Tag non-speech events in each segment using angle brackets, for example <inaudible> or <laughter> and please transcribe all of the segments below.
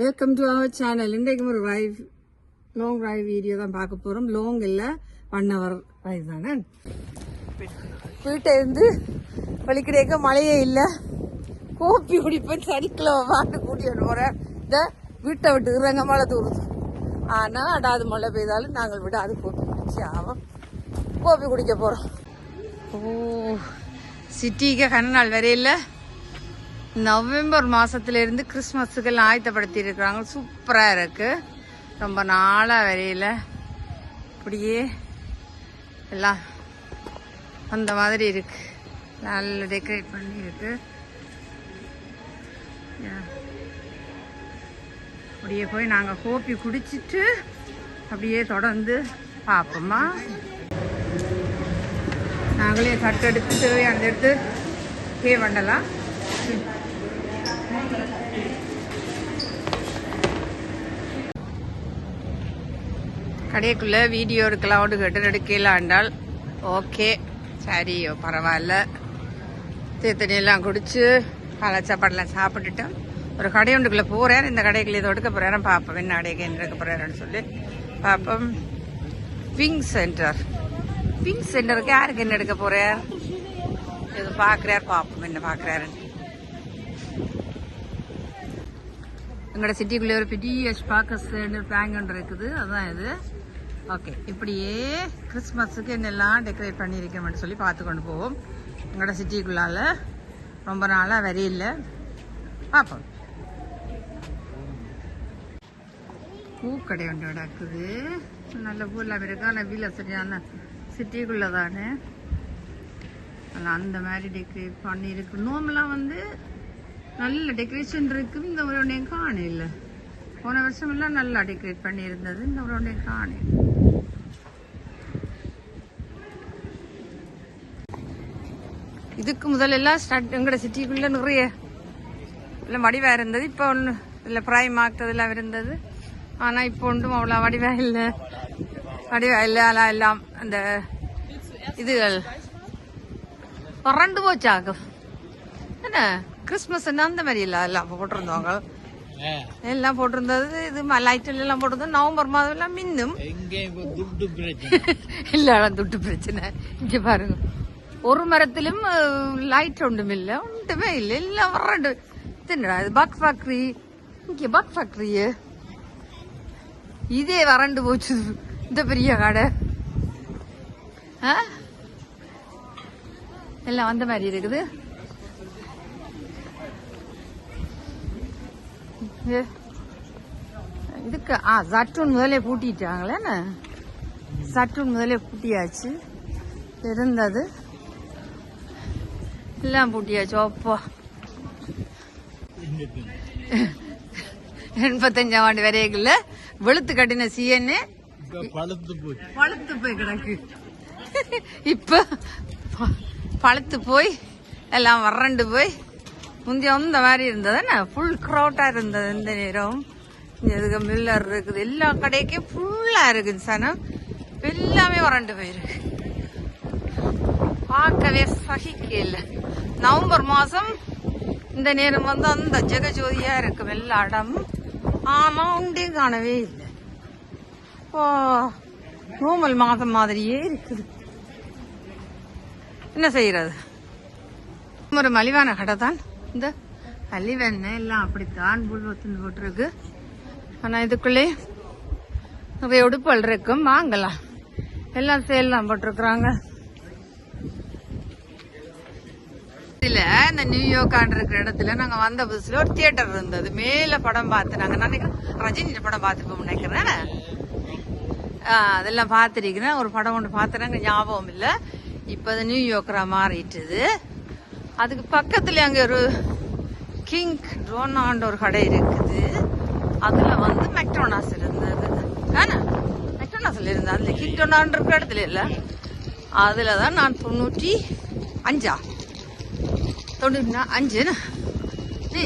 Welcome to our channel இன்றைக்கும் ஒரு ரைவ் long ரைவ் video தான் பார்க்க போகிறோம் லாங் இல்லை ஒன் ஹவர் ரைவ் தானே? வீட்டை இருந்து வலிக்கிடைக்க மழையே இல்லை. கோப்பி குடிப்பேன் சனிக்கிழமை பாட்டு கூட்டிட்டு போகிறேன் இந்த வீட்டை விட்டு இறங்க மழை தூருது. ஆனால் அடாது மழை பெய்தாலும் நாங்கள் விட அது கோப்பி குடிச்சு ஆகும் கோப்பி குடிக்க போகிறோம் ஓ சிட்டிக்கு கண்ணு நாள் வரையில் நவம்பர் மாதத்துலேருந்து கிறிஸ்மஸுக்கு கிறிஸ்மஸுக்கெல்லாம் ஆயத்தப்படுத்தி இருக்கிறாங்க இருக்குது இருக்கு. ரொம்ப நாளாக வரையில இப்படியே எல்லாம் அந்த மாதிரி இருக்கு. நல்ல டெக்கரேட் பண்ணி இருக்கு. அப்படியே போய் நாங்கள் கோப்பி குடிச்சிட்டு அப்படியே தொடர்ந்து பார்ப்போமா? நாங்களே தட்டெடுத்து தேவையானது எடுத்து பே பண்ணலாம் கடைக்குள்ள வீடியோ எடுக்கலாம் கேட்டு எடுக்கலாண்டால் ஓகே சரியோ பரவாயில்ல. தீர்த்தணியெல்லாம் குடிச்சு பழச்சாப்பாடெல்லாம் சாப்பிட்டுட்டோம் ஒரு கடை ஒன்றுக்குள்ளே போகிறேன் இந்த கடைக்குள்ள இதை எடுக்க போகிறேன் பார்ப்போம். என்ன அடைக்க என்ன எடுக்க போகிறேன்னு சொல்லி பார்ப்போம். விங் சென்டர் விங் சென்டருக்கு யாருக்கு என்ன எடுக்க போகிறார் இது பார்க்குறார் பார்ப்போம். என்ன பார்க்குறாருன்னு. எங்களோட சிட்டிக்குள்ளே ஒரு பெரிய ஸ்பாக்கஸ் பேங்க் ஒன்று இருக்குது. அதுதான் இது. ஓகே இப்படியே கிறிஸ்மஸுக்கு என்னெல்லாம் டெக்கரேட் பண்ணியிருக்கோம்னு சொல்லி பார்த்து கொண்டு போவோம். எங்களோட சிட்டிக்குள்ளால ரொம்ப நாளாக வரையில்ல பார்ப்போம். பூக்கடை ஒன்று நடக்குது. நல்ல பூலாம் இருக்கு ஆனால் வீல சரியான சிட்டிக்குள்ளே தானே அந்த மாதிரி டெக்கரேட் பண்ணியிருக்கு. நோம்பெலாம் வந்து நல்ல டெக்கரேஷன் இருக்கு. இந்த ஒரு காணையில் போன வருஷம் எல்லாம் நல்லா டெக்கரேட் பண்ணியிருந்தது. இந்த ஒரு காணையில் இதுக்கு முதல்ல எல்லாம் ஸ்டார்ட் எங்களோட சிட்டிக்குள்ளே நிறைய எல்லாம் வடிவாக இருந்தது. இப்போ ஒன்று இல்லை ப்ரைம் ஆக்டதெல்லாம் இருந்தது. ஆனால் இப்போ ஒன்றும் அவ்வளோ வடிவாக இல்லை. வடிவாக இல்லை அதெல்லாம் எல்லாம் அந்த இதுகள். வறண்டு போச்சாகும் என்ன? கிறிஸ்மஸ் அந்த மாதிரி இல்லை எல்லாம் போட்டிருந்தவங்க எல்லாம் போட்டிருந்தது இது லைட்டில் எல்லாம் போட்டிருந்தது. நவம்பர் மாதம் எல்லாம் மின்னும். <laughs> இல்ல துட்டு பிரச்சனை. இங்க பாருங்க. ஒரு மரத்திலும் லைட் ஒன்றும் இல்ல ஒன்றுமே இல்ல. எல்லாம் வறண்டு. தின்னடா இது பக் ஃபேக்டரி இங்க பக் ஃபேக்டரி இதே வறண்டு போச்சு. இந்த பெரிய கடை. ஆ? எல்லாம் அந்த மாதிரி இருக்குது. இதுக்கு ஆ சட்டூன் முதலே பூட்டிட்டாங்களே என்ன? சட்டூன் முதலே பூட்டியாச்சு. இருந்தது எல்லாம் பூட்டியாச்சு அப்பா. எண்பத்தஞ்சாம் ஆண்டு வரைக்குள்ள வெளுத்து கட்டின சிஎன்னு பழுத்து போய் கிடக்கு. இப்ப பழுத்து போய் எல்லாம் வறண்டு போய் முந்தைய இந்த மாதிரி இருந்தது என்ன? ஃபுல் க்ரௌட்டாக இருந்தது இந்த நேரம். இங்க இதுக்கு மில்லர் இருக்குது? எல்லா கடைக்கும் ஃபுல்லாக இருக்குது சனம். எல்லாமே வறண்டு போயிருக்கு. பார்க்கவே சகிக்கல. நவம்பர் மாதம் இந்த நேரம் வந்து அந்த ஜெகஜோதியாக இருக்கும் எல்லா இடமும். ஆமாம் உண்டே காணவே இல்லை. ஓ நோமல் மாதம் மாதிரியே இருக்குது. என்ன செய்யறது? ஒரு மலிவான கடை தான். இந்த மலிவெண்ணெய் எல்லாம் அப்படித்தான் புல்வத்துன்னு போட்டிருக்கு. ஆனால் இதுக்குள்ளே நிறைய உடுப்பல் இருக்கும் வாங்கலாம். எல்லாம் சேல் தான் போட்டிருக்கிறாங்க. இதில் இந்த நியூயார்க்கான் இருக்கிற இடத்துல நாங்கள் வந்த புதுசில் ஒரு தியேட்டர் இருந்தது. மேலே படம் பார்த்து நாங்கள் நினைக்கிறேன் ரஜினி படம் பார்த்துப்போம் நினைக்கிறேன். அதெல்லாம் பார்த்துருக்கிறேன். ஒரு படம் ஒன்று பார்த்தேன் ஞாபகம் இல்லை. இப்போ அது நியூயார்க்கராக மாறிட்டுது. அதுக்கு பக்கத்துல அங்கே ஒரு கிங் டோனாண்ட் ஒரு கடை இருக்குது. அதுல வந்து மெக்டோனாஸ் இருந்தது. ஆனா மெக்டோனாஸ்ல இருந்தது. அதுல கிங் டோனாண்ட் இருக்கிற இடத்துல இல்ல. அதில் தான் நான் தொண்ணூற்றி அஞ்சா? தொண்ணூற்றி நா- அஞ்சுன்னு நீ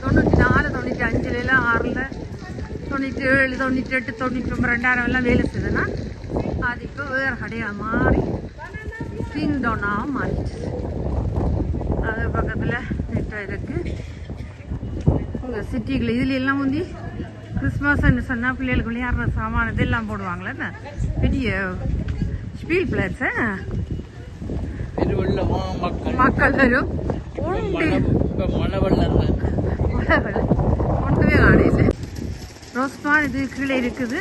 தொண்ணூற்றி நாலு தொண்ணூற்றி அஞ்சுல எல்லாம் ஆறுல. தொண்ணூற்றி ஏழு தொண்ணூற்றி எட்டு தொண்ணூற்றி ஒன்பது ரெண்டாயிரம் எல்லாம் வேலை செய்யுதுன்னா அது இப்போ வேறு கடையாக மாறி. கிங் டோனாக மாறிடுச்சு. அது பக்கத்தில் நெட்டை இருக்கு. இந்த சிட்டிக்குள்ள இதுல எல்லாம் வந்து கிறிஸ்மஸ்ன்னு சொன்னா பிள்ளைகளுக்கு விளையாடுற சாமான இதெல்லாம் போடுவாங்களே? பெரிய ஸ்பீல் பிளேட்ஸ் மக்கள் வரும். ஒன்றுமே காணையில் ரோஸ்மான் இது கீழே இருக்குது.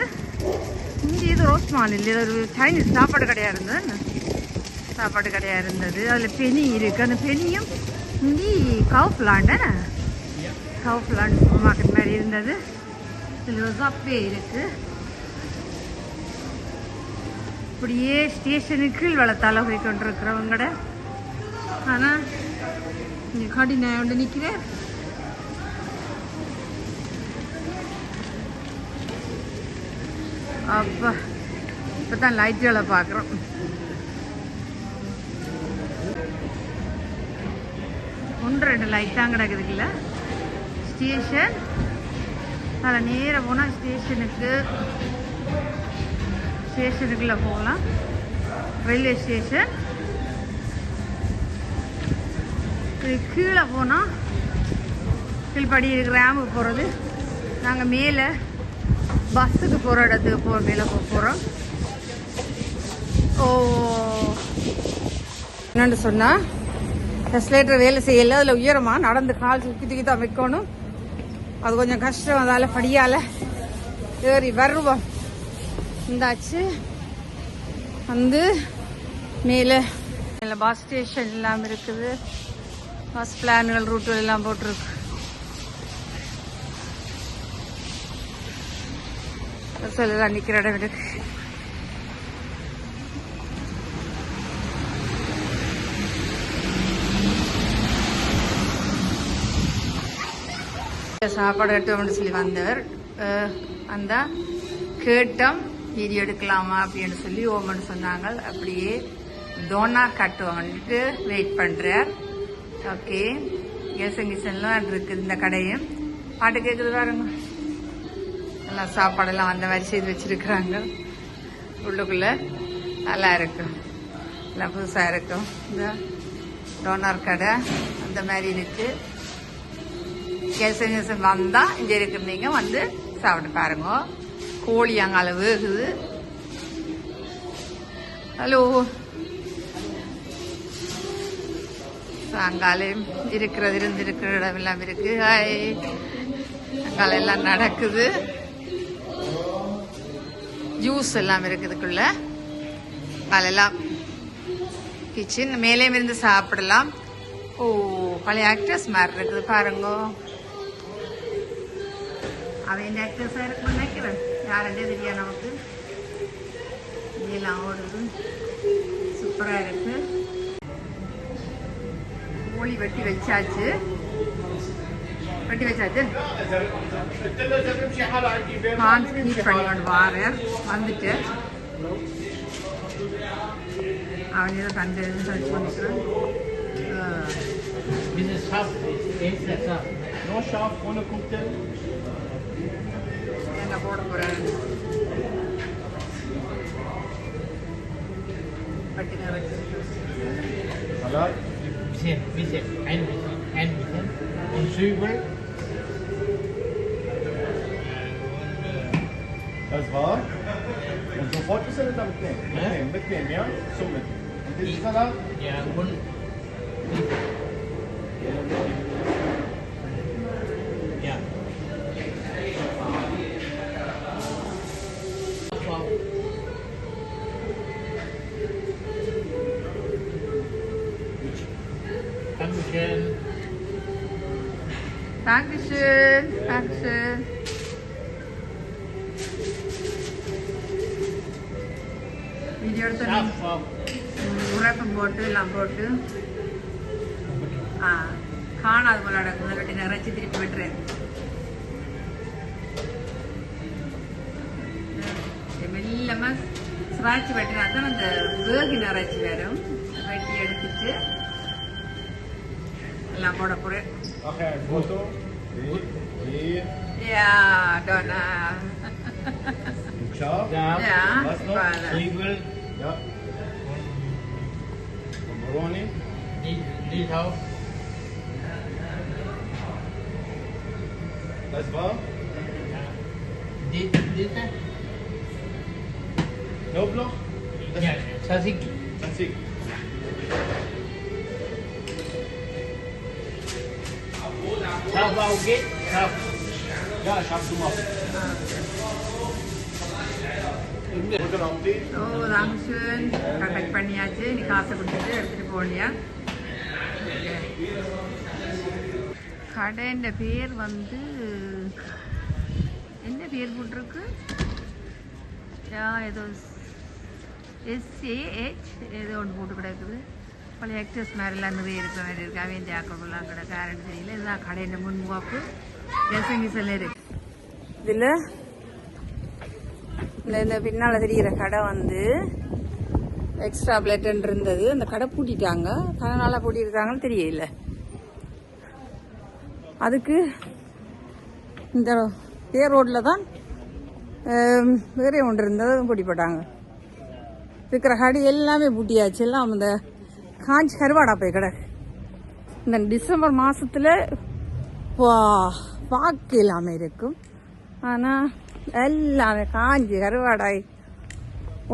இங்கே இது ரோஸ்மான் இல்லை ஒரு சைனீஸ் சாப்பாடு கடையா இருந்தது? சாப்பாடு கடையாக இருந்தது. அதில் பெனி இருக்குது அந்த பெனியும் இந்தி கவுப்லாண்டு பிளான்ட் கவு சூப்பர் மார்க்கெட் மாதிரி இருந்தது. இதில் ஒரு சப்பே இப்படியே ஸ்டேஷனுக்கு கீழ் வளத்தால போய் கொண்டிருக்கிறவங்கட. ஆனால் இங்கே கடி நான் ஒன்று நிற்கிறேன் அப்பா லைட் லைட்டுகளை பார்க்குறோம். ஒன்று ரெண்டு லைட் தான் கிடக்குதுக்குல்ல ஸ்டேஷன் அதில் நேராக போனால் ஸ்டேஷனுக்கு ஸ்டேஷனுக்குள்ளே போகலாம். ரயில்வே ஸ்டேஷன் இது கீழே போனால் கீழ்படி இருக்கிற போகிறது நாங்கள் மேலே பஸ்ஸுக்கு போகிற இடத்துக்கு போ மேலே போக போகிறோம் ஓ. என்னென்னு சொன்னால் எஸ்லேட்டர் வேலை செய்யல. அதில் உயரமாக நடந்து கால் சுற்றி தான் வைக்கணும். அது கொஞ்சம் கஷ்டம். அதால் படியால் ஏறி வருவோம். இந்தாச்சு. வந்து மேலே மேலே பஸ் ஸ்டேஷன் எல்லாம் இருக்குது. பஸ் பிளான்கள் ரூட்டுகள் எல்லாம் போட்டிருக்கு. சொல்லுதான் நிற்கிற இடம் இருக்குது சாப்பாடு கட்டுவோம்னு சொல்லி வந்தவர் வந்தால் கேட்டோம் வீடியோ எடுக்கலாமா அப்படின்னு சொல்லி ஓமன்னு சொன்னாங்க அப்படியே டோனா கட்டுவோம்ட்டு வெயிட் பண்ணுறார் ஓகே. கேசன் கிச்சன்லாம் இருக்குது இந்த கடையும். பாட்டு கேட்குது பாருங்க. எல்லாம் சாப்பாடெல்லாம் அந்த மாதிரி செய்து வச்சிருக்கிறாங்க. உள்ளுக்குள்ளே நல்லா இருக்கும். எல்லாம் புதுசாக இருக்கும். இந்த டோனார் கடை அந்த மாதிரி இருக்குது கேசன் வந்தால் வந்தா இங்கே இருக்கிறீங்க வந்து சாப்பிட்டு பாருங்க. கோழி அங்கால வேகுது. ஹலோ. அங்காலையும் இருக்கிறது இருந்து இருக்கிற இடம் எல்லாம் இருக்கு. ஹாய். அங்கால எல்லாம் நடக்குது. ஜூஸ் எல்லாம் இருக்குதுக்குள்ள காலையெல்லாம் கிச்சன் மேலேயும் இருந்து சாப்பிடலாம். ஓ பழைய ஆக்டர்ஸ் மாதிரி இருக்குது பாருங்க. அவன் ஆக்டர்ஸாக இருக்குன்னு நினைக்கிறேன் யாருன்றே தெரியாது நமக்கு இதெல்லாம் ஓடுது சூப்பராக இருக்கு கோழி வெட்டி வச்சாச்சு வெட்டி வச்சாச்சு ஹான்ஸ் ஹீட் பண்ணி கொண்டு வாரேன் வந்துட்டு அவன் ஏதோ தண்டு சர்ச் பண்ணிக்கிறான் is scharf. Ist das scharf? Nur scharf, ohne 보는 거라는 Hello? Vision, Das war. Und sofort ist er wieder mitnehmen. Mitnehmen, mitnehmen, ja? So mit. Und den Salat? Ja, und. Ja, mitnehmen. Dankeschön. Video. உரப்பம் போட்டு எல்லாம் போட்டு ஆ காணாது போல நடக்கும் முதல்ல நிறைச்சி திருப்பி விட்டுறேன் மெல்லமா ஸ்ராட்சி வெட்டினா தான் அந்த வேகி நிறைச்சி வரும் வெட்டி எடுத்துட்டு எல்லாம் போட போறேன் yeah, Ja, uh, Yeah, Ein Schaf. Ja. Yeah. Was noch? Zwiebel. Ja. Und Maroni. Nicht auf. Das war? Dite. Knoblauch? Yeah. Tzatziki. Tzatziki. How about it? Ja, ich hab's ஓ ராமேஸ்வரன் கண்டக்ட் பண்ணியாச்சு. நீ காசை கொடுத்துட்டு எடுத்துகிட்டு போனியா? கடைன்ற பேர் வந்து என்ன பேர் போட்டிருக்கு? யா ஏதோ எஸ்ஏஹெச் ஏதோ ஒன்று போட்டு கிடக்குது. பழைய ஆக்டர்ஸ் மாதிரிலாம் நிறைய இருக்கிற மாதிரி இருக்கு. அவன் ஜாக்கெல்லாம் கிடக்கு யாருன்னு தெரியல. இதுதான் கடையின் முன்வாப்பு. இதில் இந்த இந்த பின்னால் தெரிகிற கடை வந்து எக்ஸ்ட்ரா பிளட்டன் இருந்தது. அந்த கடை பூட்டிட்டாங்க. கடை நாளாக பூட்டியிருக்காங்கன்னு தெரியல. அதுக்கு இந்த ஏ ரோட்டில் தான் வேறே ஒன்று இருந்தது. பூட்டி போட்டாங்க இருக்கிற கடை எல்லாமே பூட்டியாச்சு. எல்லாம் இந்த காஞ்சி கருவாடா போய் கடை இந்த டிசம்பர் மாதத்தில் வா பார்க்க இல்லாமல் இருக்கும். ஆனால் எல்லாமே காஞ்சி கருவாடாய்.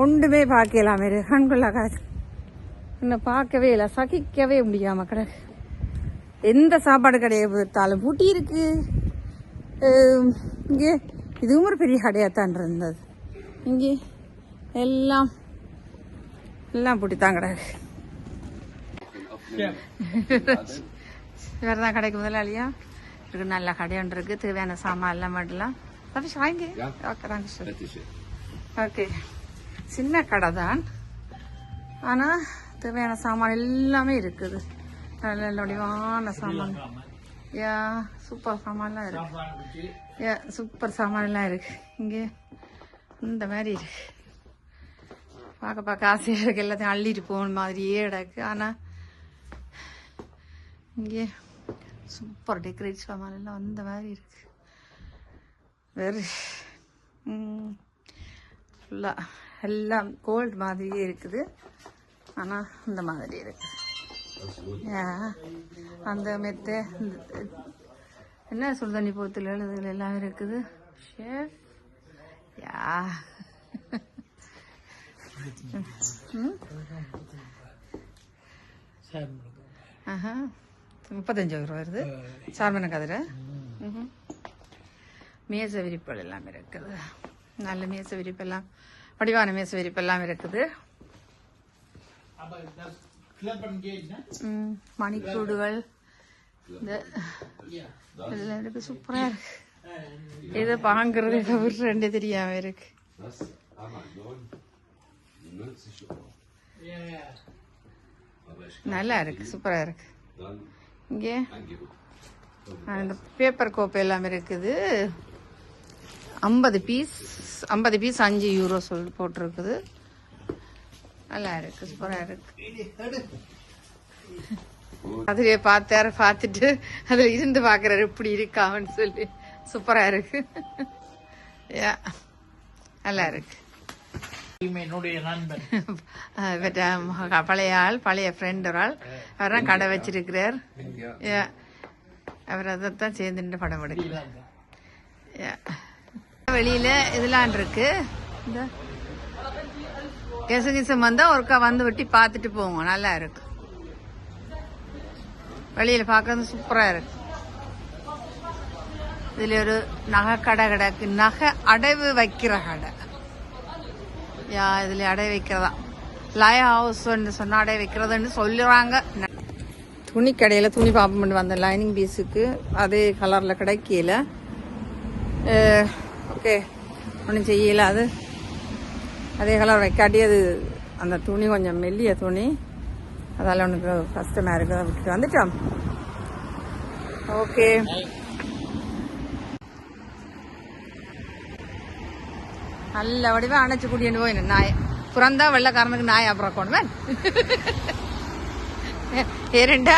ஒன்றுமே பார்க்க இல்லாமல் இருக்கு கண்கொள்ளா காசு இன்னும் பார்க்கவே இல்லை சகிக்கவே முடியாம கிடக்கு. எந்த சாப்பாடு கடையை பார்த்தாலும் பூட்டி இருக்கு. இங்கே இதுவும் ஒரு பெரிய கடையாக தான் இருந்தது. இங்கே எல்லாம் எல்லாம் பூட்டி தான் கிடக்கு. <laughs> வேறு தான் கடைக்கு முதலாளியா? இருக்கு நல்ல கடை ஒன்று இருக்கு தேவையான சாமான் எல்லாம் மட்டும் ரவிஷ் வாங்கி. Okay thanks sir okay. சின்ன கடை தான். ஆனால் தேவையான சாமான் எல்லாமே இருக்குது. நல்ல நல்ல வடிவான சாமான். யா சூப்பர் சாமான்லாம் இருக்கு? யா சூப்பர் சாமான்லாம் இருக்கு. இங்கே இந்த மாதிரி இருக்கு. பார்க்க பார்க்க ஆசையாக இருக்கு. எல்லாத்தையும் அள்ளிட்டு போகணும் மாதிரியே கிடக்கு. ஆனால் இங்கே சூப்பர் டெக்கரேட் சாமான் எல்லாம் அந்த மாதிரி இருக்கு. வெரி ஃபுல்லாக எல்லாம் கோல்டு மாதிரியே இருக்குது. ஆனால் இந்த மாதிரி இருக்குது அந்த மெத்தை என்ன சுடுதண்ணி போத்தில் எழுதுகள் எல்லாம் இருக்குது? Chef yeah. <laughs> ஆஹா. முப்பத்தஞ்சு ரூபா வருது. சார்மன கதிரை. மேச விரிப்புகள் எல்லாம் இருக்குது. நல்ல மேச விரிப்பெல்லாம் வடிவான மேச விரிப்பெல்லாம் இருக்குது. மணிக்கூடுகள். இந்த. இதெல்லாம் இருக்கு. சூப்பரா இருக்கு. இதை வாங்குறது ரெண்டு தெரியாம இருக்கு. Das Amazon 90 Euro. Ja, ja. Aber ich நல்லா இருக்கு. சூப்பரா இருக்கு. இங்கே. இந்த பேப்பர் கோப்பை எல்லாம் இருக்குது. ஐம்பது பீஸ் ஐம்பது பீஸ் அஞ்சு யூரோ சொல் போட்டிருக்குது. நல்லா இருக்கு சூப்பராக இருக்கு. அதிலே பார்த்தாரு பார்த்துட்டு அதில் இருந்து பார்க்குறாரு இப்படி இருக்கான்னு சொல்லி. சூப்பராக இருக்கு. <laughs> யா நல்லா இருக்கு. <laughs> பழைய ஆள் பழைய ஃப்ரெண்ட் ஒரு ஆள் அவர் தான் கடை வச்சிருக்கிறார். யா. அவர் அதைத்தான் சேர்ந்துட்டு படம் எடுக்கிறார். யா. வெளியில இதெல்லாம் இருக்கு. இந்த கெசகிசம் வந்தா ஒருக்கா வந்து வெட்டி பார்த்துட்டு போங்க நல்லா இருக்கு. வெளியில பார்க்கறது சூப்பரா இருக்கு. இதுல ஒரு நகை கடை கிடக்கு. நகை அடைவு வைக்கிற கடை. யா இதுல அடை வைக்கிறதா? லய ஹவுஸ் சொன்னா அடை வைக்கிறதுன்னு சொல்லுறாங்க. துணி கடையில் துணி பார்ப்போம் வந்தேன் லைனிங் பீஸுக்கு அதே கலரில் கிடைக்கல. ஓகே ஒன்றும் செய்யல அது. அதே கலர் வைக்காட்டி அது அந்த துணி கொஞ்சம் மெல்லிய துணி. அதால் உனக்கு கஷ்டமாக இருக்குது விட்டுட்டு வந்துட்டோம். ஓகே நல்ல வடிவா அணைச்சு கூட்டிட்டு போய் நாய் புறந்தா வெள்ளக்காரனுக்கு நாய் அப்புறம் கொண்டு ஏரண்டா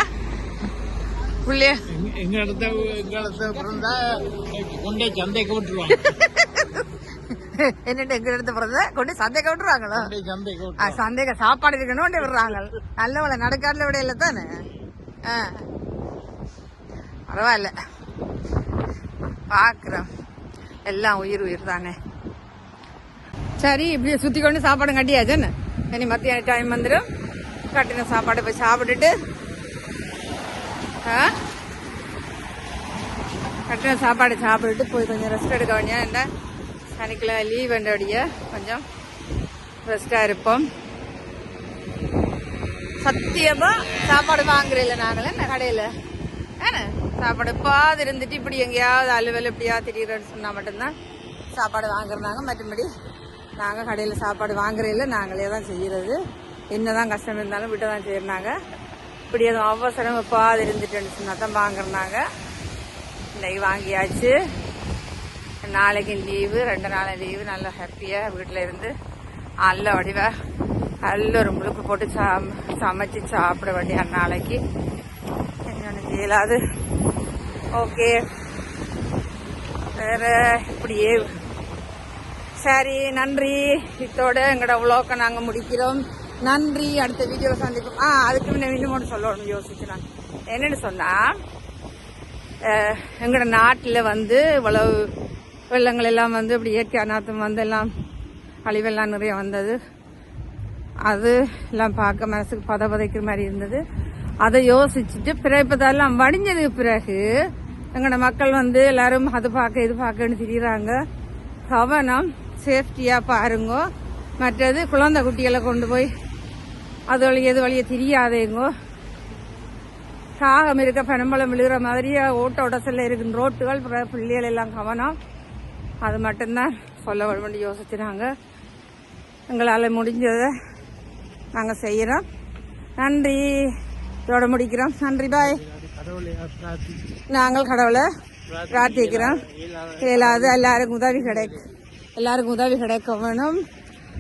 புள்ளைய எங்க இடத்த எங்க இடத்த பிறந்தா கொண்டே சந்தைக்கு விட்டுருவாங்க என்னட்டு எங்க எடுத்து பிறந்த கொண்டு சந்தைக்கு விட்டுருவாங்களோ சந்தைக்கு சாப்பாடு இருக்கணும் விடுறாங்க நல்லவள நடுக்காட்டுல விட இல்லை தானே. பரவாயில்ல பார்க்குறோம் எல்லாம் உயிர் உயிர் தானே சரி இப்படி சுற்றி கொண்டு சாப்பாடு கட்டியாச்சுன்னு இனி மத்தியான டைம் வந்துடும் கட்டின சாப்பாடு போய் சாப்பிட்டுட்டு ஆ? கட்டின சாப்பாடு சாப்பிட்டுட்டு போய் கொஞ்சம் ரெஸ்ட் எடுக்க வேண்டிய என்ன? சனிக்கிழமை லீவ் வேண்டிய கொஞ்சம் ரெஸ்ட்டாக இருப்போம். சத்தியமா சாப்பாடு வாங்குறதில்ல நாங்களே என்ன கடையில்? ஏன்னா சாப்பாடு பாது இருந்துட்டு இப்படி எங்கேயாவது அலுவல் எப்படியாவது திடீர்னு சொன்னால் மட்டும்தான் சாப்பாடு வாங்குறாங்க மற்றபடி நாங்கள் கடையில் சாப்பாடு வாங்குறதில்ல நாங்களே தான் செய்கிறது என்ன தான் கஷ்டம் இருந்தாலும் விட்டு தான் செய்யறாங்க. இப்படி எதுவும் அவசரம் எப்பாவது இருந்துட்டுன்னு சொன்னால் தான் வாங்குறாங்க. இன்னைக்கு வாங்கியாச்சு. நாளைக்கு லீவு ரெண்டு நாள் லீவு நல்லா ஹாப்பியாக வீட்டில் இருந்து நல்ல வடிவா நல்ல ஒரு முழுக்கு போட்டு சா சமைச்சு சாப்பிட வேண்டிய நாளைக்கு. என்னென்னு செய்யலாது. ஓகே வேறு இப்படியே சரி நன்றி. இத்தோட எங்களோட உலோக்கை நாங்கள் முடிக்கிறோம். நன்றி. அடுத்த வீடியோ சந்திப்போம். ஆ அதுக்கு முன்னே இன்னும் ஒன்று சொல்லணும் யோசிக்கிறாங்க என்னென்னு சொன்னால் எங்களோட நாட்டில் வந்து இவ்வளவு வெள்ளங்கள் எல்லாம் வந்து இப்படி இயற்கை அநாத்தம் வந்து எல்லாம் அழிவெல்லாம் நிறைய வந்தது. அது எல்லாம் பார்க்க மனசுக்கு பத பதைக்கிற மாதிரி இருந்தது. அதை யோசிச்சுட்டு பிறகு இப்போதெல்லாம் வடிஞ்சதுக்கு பிறகு எங்களோட மக்கள் வந்து எல்லாரும் அது பார்க்க இது பார்க்கன்னு தெரியுறாங்க. கவனம் சேஃப்டியாக பாருங்க. மற்றது குழந்தை குட்டிகளை கொண்டு போய் அது வழி எது வழியை தெரியாதேங்கோ காகம் இருக்க பனம்பழம் விழுகிற மாதிரியே ஓட்ட உடசல்ல இருக்கும் ரோட்டுகள் பிள்ளைகள் எல்லாம் கவனம். அது மட்டும்தான் சொல்ல வேண்டி யோசிச்சுனாங்க எங்களால் முடிஞ்சதை நாங்கள் செய்கிறோம் நன்றி. இதோட முடிக்கிறோம். நன்றி பாய். நாங்கள் கடவுளை பிரார்த்திக்கிறோம். இயலாது எல்லாருக்கும் உதவி கிடைக்கு எல்லாருக்கும் உதவி கிடைக்க வேணும்.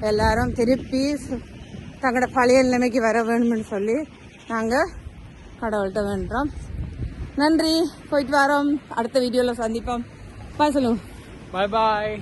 எல்லாரும் திருப்பி தங்களோட பழைய நிலைமைக்கு வர வேணும்னு சொல்லி நாங்கள் கடவுள்கிட்ட வேண்டுறோம். நன்றி. போயிட்டு வரோம். அடுத்த வீடியோவில் சந்திப்போம். பாய் சொல்லுங்க பாய் பாய்.